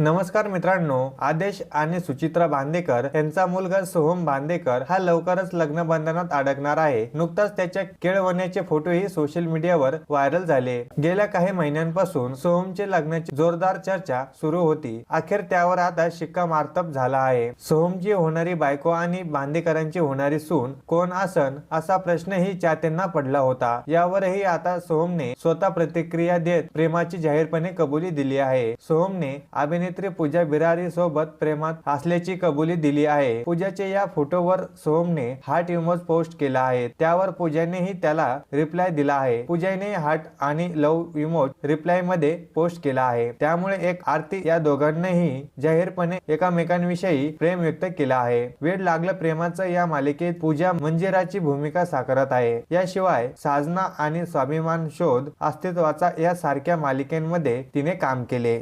नमस्कार मित्रांनो आदेश आणि सुचित्रा बांदेकर यांचा मुलगा सोहम बांदेकर हा लवकरच लग्न बंधनात अडकणार आहे. नुकताच त्याच्या केळवण्याचे फोटोही सोशल मीडियावर व्हायरल झाले. गेल्या काही महिन्यांपासून सोहमचे लग्नाची जोरदार चर्चा सुरू होती. अखेर त्यावर आता शिक्कामार्तब झाला आहे. सोहमची होणारी बायको आणि बांदेकरांची होणारी सून कोण आसन असा प्रश्नही चाहत्यांना पडला होता. यावरही आता सोहमने स्वतः प्रतिक्रिया देत प्रेमाची जाहीरपणे कबुली दिली आहे. सोहमने अभिनेत्री पूजा बिरारी सोबत प्रेमात असल्याची कबुली दिली आहे. पूजाचे या फोटोवर सोहमने हार्ट इमोज पोस्ट केला आहे. त्यावर पूजानेही त्याला रिप्लाय दिला आहे. पूजाने हार्ट आणि लव इमोज रिप्लायमध्ये पोस्ट केला आहे. त्यामुळे एक आरती या दोघांनीही जाहीरपणे एकामेकांविषयी प्रेम व्यक्त केला आहे. वेळ लागलं प्रेमाचं या मालिकेत पूजा मंजिराची भूमिका साकारत आहे. याशिवाय साजना आणि स्वाभिमान शोध अस्तित्वाचा या सारख्या मालिकेमध्ये तिने काम केले.